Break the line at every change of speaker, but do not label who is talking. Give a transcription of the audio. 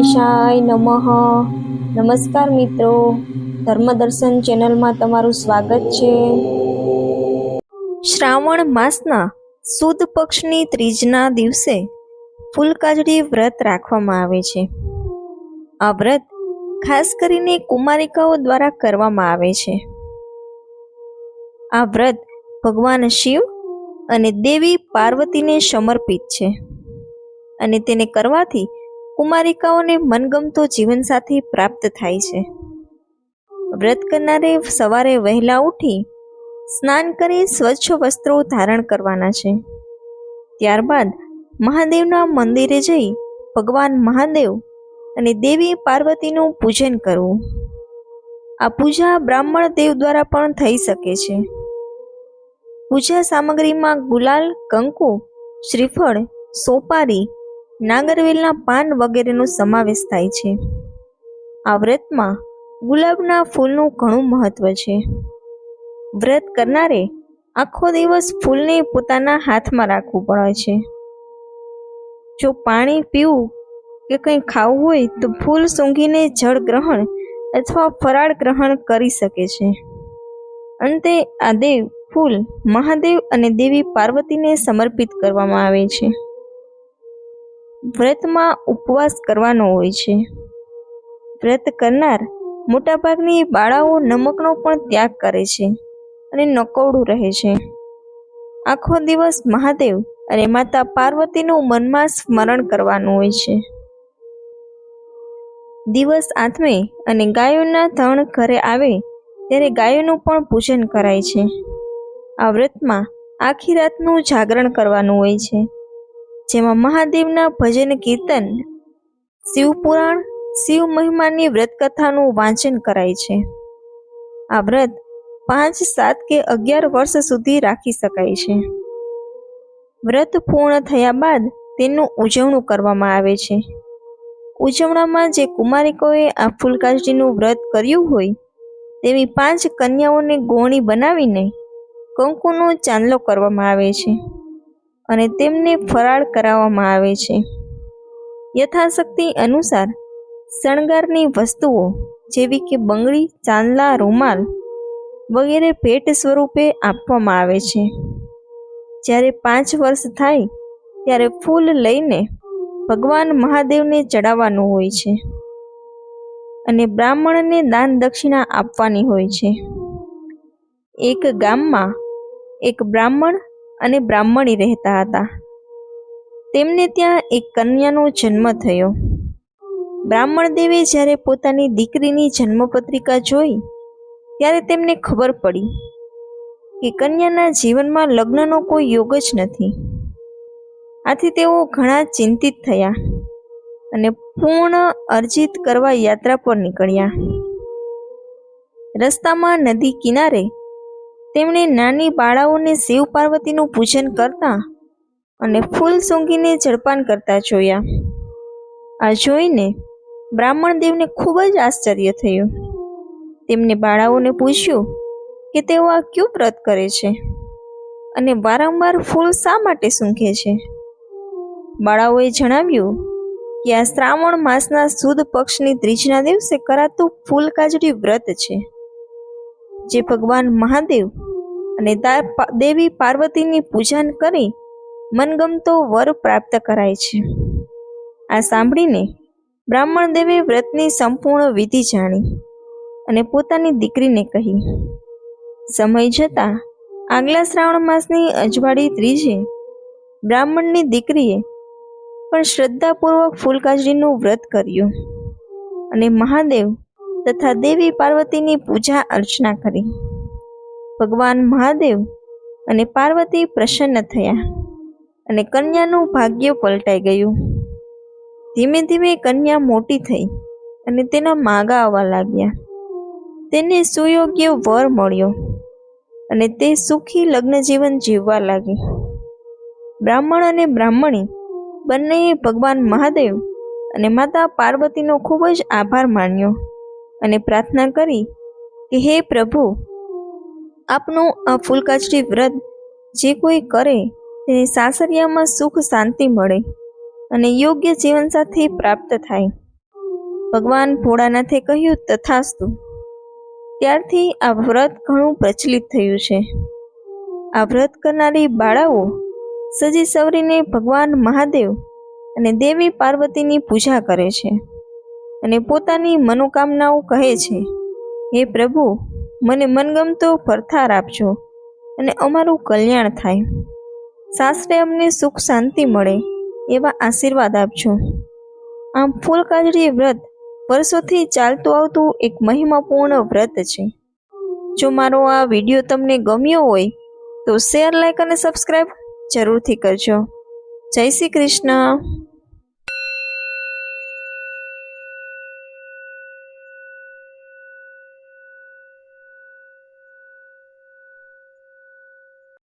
ગણેશાય નમઃ. નમસ્કાર મિત્રો. ધર્મદર્શન ચેનલમાં તમારું સ્વાગત છે. શ્રાવણ માસના સુદ પક્ષની ત્રીજના દિવસે ફૂલકાજડી વ્રત રાખવામાં આવે છે. આ વ્રત ખાસ કરીને કુમારિકાઓ દ્વારા કરવામાં આવે છે. આ વ્રત ભગવાન શિવ અને દેવી પાર્વતીને સમર્પિત છે. અને તેને કરવાથી કુમારિકાઓને મનગમતો જીવનસાથી પ્રાપ્ત થાય છે. વ્રત કરનારે સવારે વહેલા ઉઠી સ્નાન કરી સ્વચ્છ વસ્ત્રો ધારણ કરવાના છે. ત્યારબાદ મહાદેવના મંદિરે જઈ ભગવાન મહાદેવ અને દેવી પાર્વતીનું પૂજન કરવું. આ પૂજા બ્રાહ્મણ દેવ દ્વારા પણ થઈ શકે છે. પૂજા સામગ્રીમાં ગુલાલ, કંકુ, શ્રીફળ, સોપારી નાગરવેલના પાન વગેરેનો સમાવેશ થાય છે. આ વ્રતમાં ગુલાબના ફૂલનું ઘણું મહત્વ છે. વ્રત કરનારે આખો દિવસ ફૂલને પોતાના હાથમાં રાખવું પડે છે. જો પાણી પીવું કે કંઈ ખાવું હોય તો ફૂલ સૂંઘીને જળ ગ્રહણ અથવા ફરાળ ગ્રહણ કરી શકે છે. અંતે આ દેવ ફૂલ મહાદેવ અને દેવી પાર્વતીને સમર્પિત કરવામાં આવે છે. વ્રતમાં ઉપવાસ કરવાનો હોય છે. વ્રત કરનાર મોટાભાગની બાળાઓ નમકનો પણ ત્યાગ કરે છે અને નકોડું રહે છે. આખો દિવસ મહાદેવ અને માતા પાર્વતીનું મનમાં સ્મરણ કરવાનું હોય છે. દિવસ આથમે અને ગાયોના ધણ ઘરે આવે ત્યારે ગાયોનું પણ પૂજન કરાય છે. આ વ્રતમાં આખી રાતનું જાગરણ કરવાનું હોય છે. જેમાં મહાદેવના ભજન કીર્તન, શિવપુરાણ, શિવ મહિમાની વ્રત કથાનું વાંચન કરાય છે. આ વ્રત પાંચ, સાત કે અગિયાર વર્ષ સુધી રાખી શકાય છે. વ્રત પૂર્ણ થયા બાદ તેનું ઉજવણું કરવામાં આવે છે. ઉજવણામાં જે કુમારિકોએ આ ફૂલકાજડીનું વ્રત કર્યું હોય, તેવી પાંચ કન્યાઓને ગોણી બનાવીને કંકુનો ચાંદલો કરવામાં આવે છે. અને તેમને ફરાળ કરાવવામાં આવે છે. યથાશક્તિ અનુસાર શણગારની વસ્તુઓ જેવી કે બંગડી, ચાંદલા, રૂમાલ વગેરે ભેટ સ્વરૂપે આપવામાં આવે છે. જ્યારે પાંચ વર્ષ થાય, ત્યારે ફૂલ લઈને ભગવાન મહાદેવને ચડાવવાનું હોય છે અને બ્રાહ્મણને દાન દક્ષિણા આપવાની હોય છે. એક ગામમાં એક બ્રાહ્મણ અને બ્રાહ્મણી રહેતા હતા. તેમને ત્યાં એક કન્યાનો જન્મ થયો. બ્રાહ્મણ દેવે જ્યારે પોતાની દીકરીની જન્મપત્રિકા જોઈ, ત્યારે તેમને ખબર પડી કે કન્યાના જીવનમાં લગ્નનો કોઈ યોગ જ નથી. આથી તેઓ ઘણા ચિંતિત થયા અને પૂર્ણ અર્જિત કરવા યાત્રા પર નીકળ્યા. રસ્તામાં નદી કિનારે તેમણે નાની બાળાઓને શિવ પાર્વતીનું પૂજન કરતા અને ફૂલ સૂંઘીને જળપાન કરતા જોયા. આ જોઈને બ્રાહ્મણ દેવને ખૂબ જ આશ્ચર્ય થયું. તેમને બાળાઓને પૂછ્યું કે તેઓ આ ક્યું વ્રત કરે છે? અને વારંવાર ફૂલ શા માટે સૂંઘે છે? બાળાઓએ જણાવ્યું કે આ શ્રાવણ માસના સુદ પક્ષની ત્રીજના દિવસે કરાતું ફૂલ કાજડી વ્રત છે. જે ભગવાન મહાદેવ અને દેવી પાર્વતીની પૂજન કરી મનગમતો વર પ્રાપ્ત કરાય છે. આ સાંભળીને બ્રાહ્મણ દેવે વ્રતની સંપૂર્ણ વિધિ જાણી અને પોતાની દીકરીને કહી, સમય જતાં આગલા શ્રાવણ માસની અજવાળી ત્રીજે બ્રાહ્મણની દીકરીએ પણ શ્રદ્ધાપૂર્વક ફૂલકાજરીનું વ્રત કર્યું અને મહાદેવ તથા દેવી પાર્વતીની પૂજા અર્ચના કરી. ભગવાન મહાદેવ અને પાર્વતી પ્રસન્ન થયા અને કન્યાનું ભાગ્ય પલટાઈ ગયું. ધીમે ધીમે કન્યા મોટી થઈ અને તેના માગા આવવા લાગ્યા. તેને સુયોગ્ય વર મળ્યો અને તે સુખી લગ્ન જીવન જીવવા લાગી. બ્રાહ્મણ અને બ્રાહ્મણી બંનેએ ભગવાન મહાદેવ અને માતા પાર્વતીનો ખૂબ જ આભાર માન્યો. અને પ્રાર્થના કરી કે હે પ્રભુ, આપનું આ ફૂલકાચડી વ્રત જે કોઈ કરે તેને સાસરિયામાં સુખ શાંતિ મળે અને યોગ્ય જીવનસાથી પ્રાપ્ત થાય. ભગવાન ભોળાનાથે કહ્યું, તથાસ્તુ. ત્યારથી આ વ્રત ઘણું પ્રચલિત થયું છે. આ વ્રત કરનારી બાળાઓ સજી સવરીને ભગવાન મહાદેવ અને દેવી પાર્વતીની પૂજા કરે છે. અને પોતાની મનોકામનાઓ કહે છે, હે પ્રભુ, મને મનગમતો ફરથાર આપજો અને અમારું કલ્યાણ થાય. સાસરે અમને સુખ શાંતિ મળે એવા આશીર્વાદ આપજો. આમ ફૂલકાજળી વ્રત વર્ષોથી ચાલતું આવતું એક મહિમાપૂર્ણ વ્રત છે. જો મારો આ વીડિયો તમને ગમ્યો હોય, તો શેર, લાઈક અને સબસ્ક્રાઈબ જરૂરથી કરજો. જય શ્રી કૃષ્ણ.